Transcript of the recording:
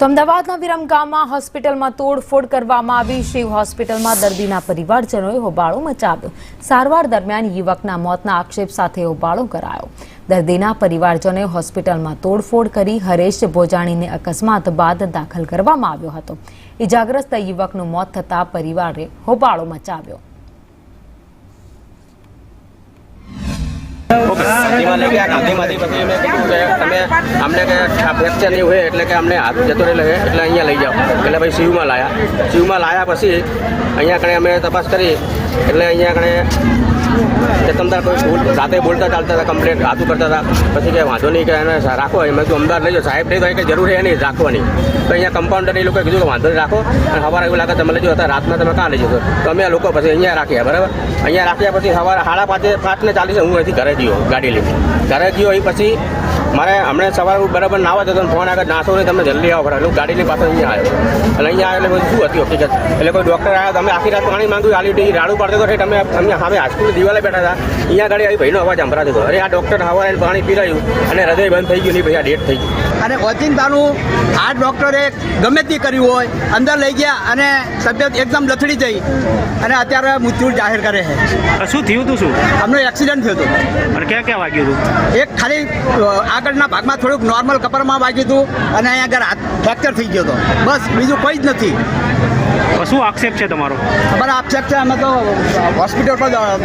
તો અમદાવાદના વિરમગામમાં હોસ્પિટલમાં તોડફોડ કરવામાં આવી. શિવ હોસ્પિટલમાં દર્દીના પરિવારજનોએ હોબાળો મચાવ્યો. સારવાર દરમિયાન યુવકના મોતના આક્ષેપ સાથે હોબાળો કરાયો. દર્દીના પરિવારજનોએ હોસ્પિટલમાં તોડફોડ કરી હરેશ ભોજાણીને અકસ્માત બાદ દાખલ કરવામાં આવ્યો હતો. ઇજાગ્રસ્ત યુવકનું મોત થતાં પરિવારે હોબાળો મચાવ્યો. ગાંધીમાં લઈ ગાંધીમાંથી પછી મેં કીધું કે તમે અમને કે ફ્રેક્ચર નહીં હોય એટલે કે અમને હાથ જતો રહે એટલે અહીંયા લઈ જાઓ. એટલે ભાઈ શિવમાં લાયા. શિવમાં લાયા પછી અહીંયા કણે અમે તપાસ કરી. એટલે અહીંયા કણે તમદાર કોઈ ભૂલ રાતે બોલતા ચાલતા હતા કમ્પ્લેટ રાતું કરતા હતા. પછી કે વાંધો નહીં કે એને રાખો એમ. કીધું, અમદાવાદ લઈ જાઓ. સાહેબ નહીં તો કે જરૂર છે નહીં રાખવાની. તો અહીંયા કમ્પાઉન્ડર એ લોકોએ કીધું કે, વાંધો નહીં રાખો. અને સવારે એવું લાગે, તમે લઈ જાઓ હતા રાતના તમે કાં લઈ જશો? તો અમે લોકો પછી અહીંયા રાખ્યા, બરાબર? અહીંયા રાખ્યા પછી સવારે સાડા પાંચે, પાંચને ચાલીસે હું અહીંથી ઘરે ગયો, ગાડી લઈને. ઘરે ગયો એ પછી મારે હમણાં સવારે બરાબર ના આવે તો ફોન આગળ, નાસો નહીં તમે જલ્દી આવો બરાબર ગાડીની પાસે અહીંયા આવ્યો. એટલે અહીંયા આવ્યો એટલે શું હતી, હકીકત? એટલે કોઈ ડૉક્ટર આવ્યા, તમે આખી રાત પાણી માંગ્યું, આલી રાડું પાડતો તો તમે અમે સામે હાઈસ્કૂલ દિવાલે બેઠા હતા. અહીંયા આગળ આવી ભાઈનો અવાજ સંભળાતો હતો. અરે આ ડૉક્ટર હવારે પાણી પીરાયું અને હૃદય બંધ થઈ ગયું નહીં ભાઈ આ ડેટ થઈ ગઈ અને ઓચિંતાનું આ ડૉક્ટરે ગમે તે કર્યું હોય અંદર લઈ ગયા અને તબિયત એકદમ લથડી જઈ અને અત્યારે મૃત્યુ જાહેર કરે છે. શું થયું હતું શું? અમને એક્સિડન્ટ થયો હતો. અને ક્યાં ક્યાં વાગ્યું હતું? એક ખાલી આગળના ભાગમાં થોડુંક નોર્મલ કપરમાં વાગ્યું હતું અને અહીંયા આગળ હાથ ફ્રેક્ચર થઈ ગયો હતો. બસ બીજું કોઈ જ નથી. શું આક્ષેપ છે તમારો? અમારો આક્ષેપ છે અમે તો હોસ્પિટલ પર દાવો